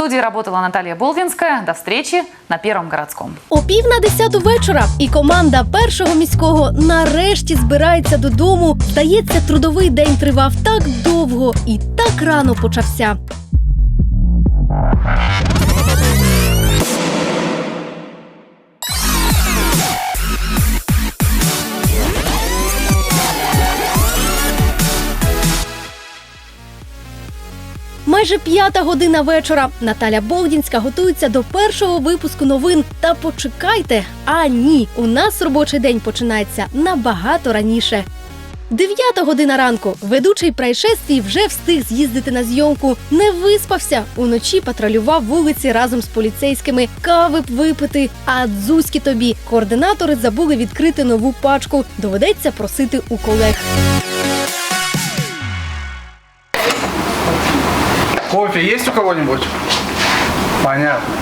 студии работала Наталья Болвинская. До встречи на Первом городском. О пів на десяту вечора, і команда першого міського нарешті збирається додому. Здається, трудовий день тривав так довго і так рано почався. Майже п'ята година вечора. Наталя Богдінська готується до першого випуску новин. Та почекайте, а ні, у нас робочий день починається набагато раніше. Дев'ята година ранку. Ведучий прайшествій вже встиг з'їздити на зйомку. Не виспався. Уночі патрулював вулиці разом з поліцейськими. Кави б випити. А дзузьки тобі. Координатори забули відкрити нову пачку. Доведеться просити у колег. Кофе есть у кого-нибудь? Понятно.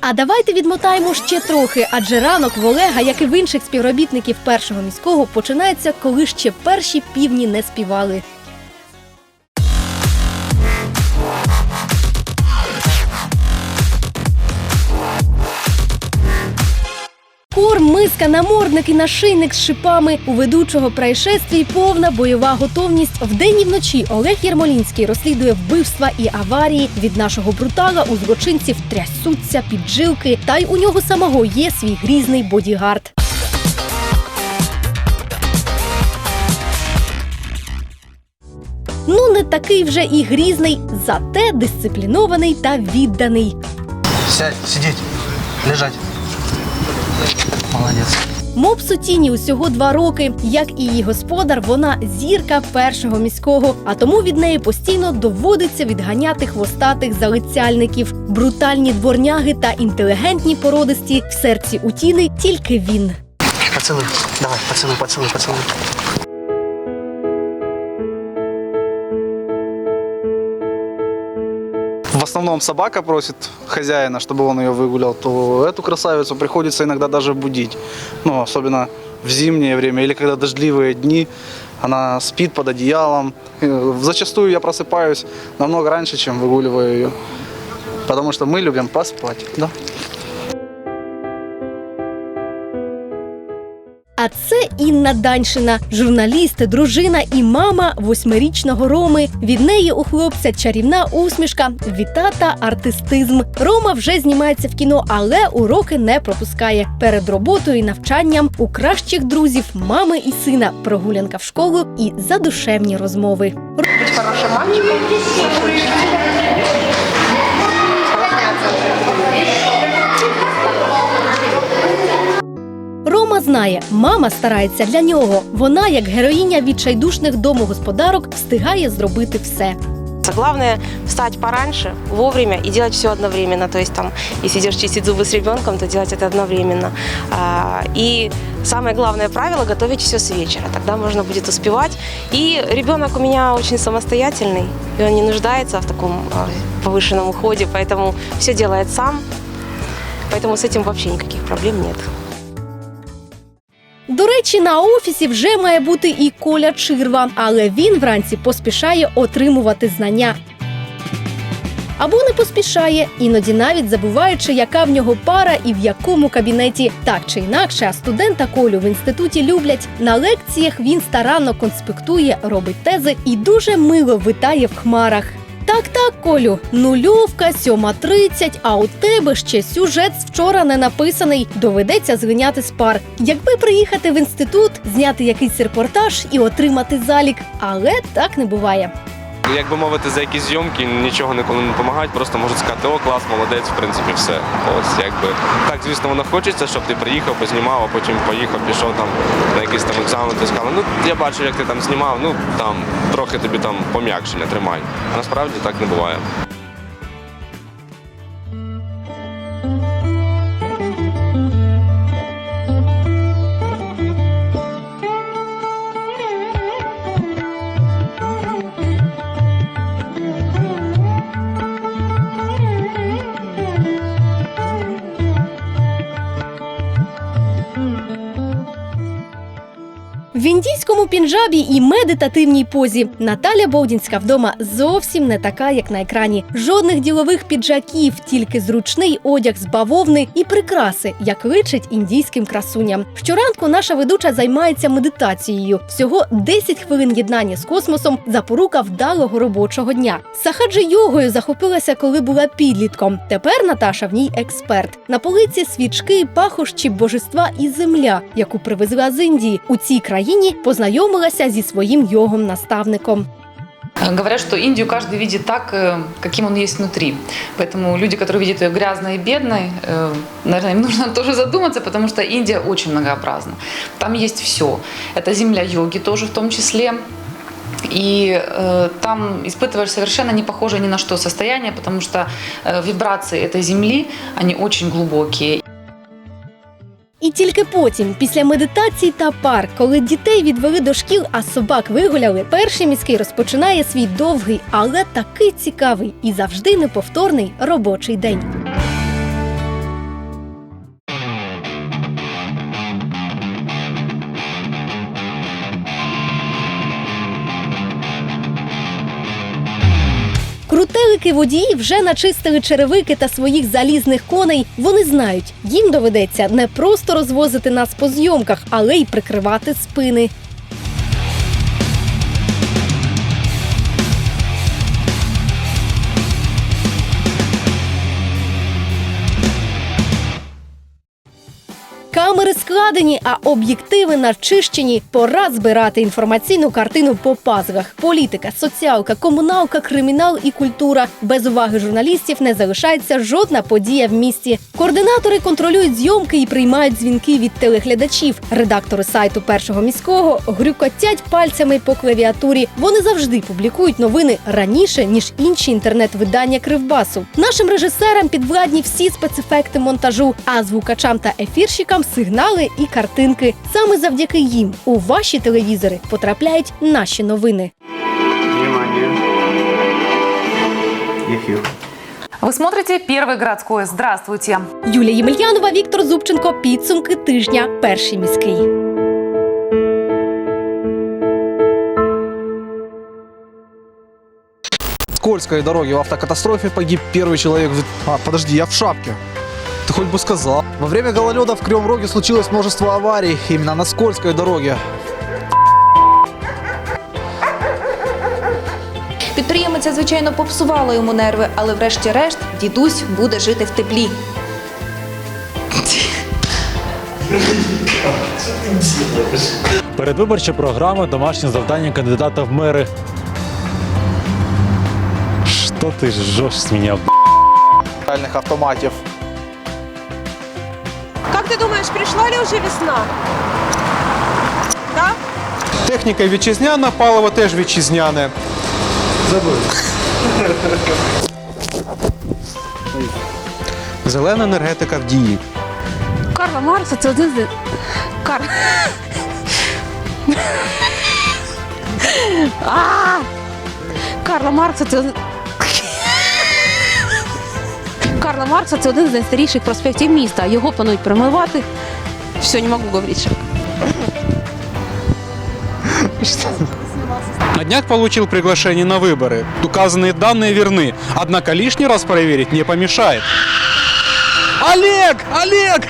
А давайте відмотаємо ще трохи, адже ранок в Олега, як і в інших співробітників першого міського, починається, коли ще перші півні не співали. Кур, миска, намордник і нашийник з шипами у ведучого прайшествій повна бойова готовність. Вдень і вночі Олег Єрмолінський розслідує вбивства і аварії. Від нашого брутала у злочинців трясуться піджилки, та й у нього самого є свій грізний бодігард. Ну, не такий вже і грізний, зате дисциплінований та відданий. Сядь, сидеть, лежать. Мопсу Тіні усього два роки. Як і її господар, вона зірка першого міського, а тому від неї постійно доводиться відганяти хвостатих залицяльників. Брутальні дворняги та інтелігентні породисті в серці у тіни тільки він. Пацани, Давай, пацани, пацани, поцелуй. Основном собака просит хозяина, чтобы он ее выгулял, то эту красавицу приходится иногда даже будить. Ну, особенно в зимнее время или когда дождливые дни. Она спит под одеялом. Э, Зачастую я просыпаюсь намного раньше, чем выгуливаю ее. Потому что мы любим поспать. Да? Це Інна Даньшина, журналіст, дружина і мама восьмирічного Роми. Від неї у хлопця чарівна усмішка, вітата, артистизм. Рома вже знімається в кіно, але уроки не пропускає. Перед роботою і навчанням у кращих друзів мами і сина прогулянка в школу і задушевні розмови. быть хорошим мальчиком. Рома знає, мама старається для нього. Вона, як героїня відчайдушних домогосподарок, встигає зробити все. Главное встать пораньше, вовремя и делать все одновременно. То есть там, если идешь чистить зубы с ребенком, то делать это одновременно. А, И самое главное правило – готовить все с вечера. Тогда можно будет успевать. И ребенок у меня очень самостоятельный, и он не нуждается в таком а, повышенном уходе, поэтому все делает сам. Поэтому с этим вообще никаких проблем нет. До речі, на офісі вже має бути і Коля Чирва, але він вранці поспішає отримувати знання. Або не поспішає, іноді навіть забуваючи, яка в нього пара і в якому кабінеті. Так чи інакше, а студента Колю в інституті люблять. На лекціях він старанно конспектує, робить тези і дуже мило витає в хмарах. Так, так, Колю, нульовка, 7.30, а у тебе ще сюжет з вчора не написаний. Доведеться зганяти з пар. Якби приїхати в інститут, зняти якийсь репортаж і отримати залік, але так не буває. Як би мовити, за якісь зйомки нічого ніколи не допомагають, просто можуть сказати, о, клас, молодець, в принципі, все. Ось якби так, звісно, воно хочеться, щоб ти приїхав, познімав, а потім поїхав, пішов там на якийсь там екзамен, ти сказав, ну я бачу, як ти там знімав, ну там трохи тобі там пом'якшення тримай. А насправді так не буває. Індійському пінджабі і медитативній позі Наталя Бовдінська вдома зовсім не така, як на екрані. Жодних ділових піджаків, тільки зручний одяг з бавовни і прикраси, як личить індійським красуням. Щоранку наша ведуча займається медитацією. Всього 10 хвилин єднання з космосом запорука вдалого робочого дня. Сахаджи йогою захопилася, коли була підлітком. Тепер Наташа в ній експерт. На полиці свічки, пахощі божества і земля, яку привезла з Індії. У цій країні познайомилася зі своїм йогом-наставником. Э, Говорят, что Индию каждый видит так, э, каким он есть внутри. Поэтому люди, которые видят ее грязной и бедной, э, наверное, им нужно тоже задуматься, потому что Индия очень многообразна. Там есть все. Это земля йоги тоже в том числе. И э, там испытываешь совершенно не похожее ни на что состояние, потому что э, вибрации этой земли, они очень глубокие. Тільки потім, після медитацій та пар, коли дітей відвели до шкіл, а собак вигуляли, перший міський розпочинає свій довгий, але такий цікавий і завжди неповторний робочий день. Крутелики водії вже начистили черевики та своїх залізних коней. Вони знають, їм доведеться не просто розвозити нас по зйомках, але й прикривати спини. Камери складені, а об'єктиви начищені. Пора збирати інформаційну картину по пазлах. Політика, соціалка, комуналка, кримінал і культура. Без уваги журналістів не залишається жодна подія в місті. Координатори контролюють зйомки і приймають дзвінки від телеглядачів. Редактори сайту першого міського грюкотять пальцями по клавіатурі. Вони завжди публікують новини раніше ніж інші інтернет-видання Кривбасу. Нашим режисерам підвладні всі спецефекти монтажу, а звукачам та ефірщикам сигнали і картинки. Саме завдяки їм у ваші телевізори потрапляють наші новини. Внимание. Эфир. Вы смотрите «Первый городской». Здравствуйте. Юлія Ємельянова, Віктор Зубченко. Підсумки тижня. Перший міський. скользкой дороге в автокатастрофе погиб первый человек. в- А, подожди, я в шапке. Ты хоть бы сказал. Во время гололеда в Кривом Роге случилось множество аварий именно на скользкой дороге. Підприємиця, звичайно, попсувала йому нерви, але врешті-решт дідусь буде жити в теплі. Передвиборча програма «Домашнє завдання кандидата в мери. Что ты жжешь с меня? б***ь? Реальных автоматів. Как ты думаешь, пришла ли уже весна? Да? Техніка вітчизняна, паливо теж вітчизняне. Забув. Зелена енергетика в дії. Карла Маркса це один з Кар... А! Карла Маркса це Карла Маркса це один з найстаріших проспектів міста. Його планують перемивати. Все, не можу говорити. На днях получил приглашение на выборы. Указанные данные верны, однако лишний раз проверить не помешает. Олег! Олег!